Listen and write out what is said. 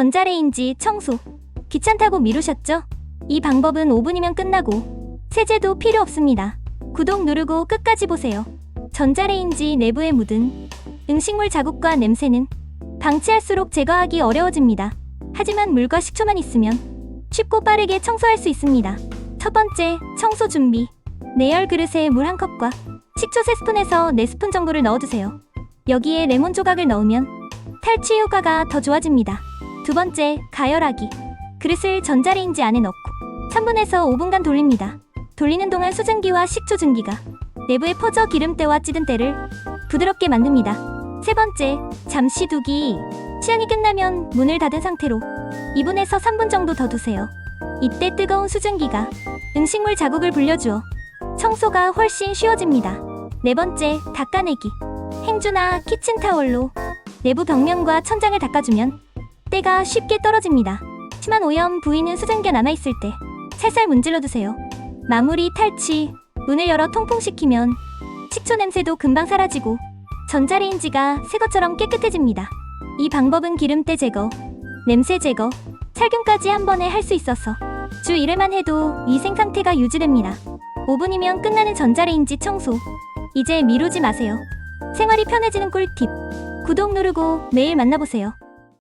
전자레인지 청소. 귀찮다고 미루셨죠? 이 방법은 5분이면 끝나고 세제도 필요 없습니다. 구독 누르고 끝까지 보세요. 전자레인지 내부에 묻은 음식물 자국과 냄새는 방치할수록 제거하기 어려워집니다. 하지만 물과 식초만 있으면 쉽고 빠르게 청소할 수 있습니다. 첫 번째, 청소 준비. 내열 그릇에 물 한 컵과 식초 3스푼에서 4스푼 정도를 넣어두세요. 여기에 레몬 조각을 넣으면 탈취 효과가 더 좋아집니다. 두 번째, 가열하기. 그릇을 전자레인지 안에 넣고 3분에서 5분간 돌립니다. 돌리는 동안 수증기와 식초 증기가 내부에 퍼져 기름때와 찌든 때를 부드럽게 만듭니다. 세 번째, 잠시 두기. 시연이 끝나면 문을 닫은 상태로 2분에서 3분 정도 더 두세요. 이때 뜨거운 수증기가 음식물 자국을 불려주어 청소가 훨씬 쉬워집니다. 네 번째, 닦아내기. 행주나 키친타월로 내부 벽면과 천장을 닦아주면 때가 쉽게 떨어집니다. 심한 오염 부위는 수증기가 남아있을 때 살살 문질러 두세요. 마무리 탈취. 문을 열어 통풍시키면 식초 냄새도 금방 사라지고 전자레인지가 새 것처럼 깨끗해집니다. 이 방법은 기름때 제거, 냄새 제거, 살균까지 한 번에 할 수 있어서 주 1회만 해도 위생 상태가 유지됩니다. 5분이면 끝나는 전자레인지 청소. 이제 미루지 마세요. 생활이 편해지는 꿀팁. 구독 누르고 매일 만나보세요.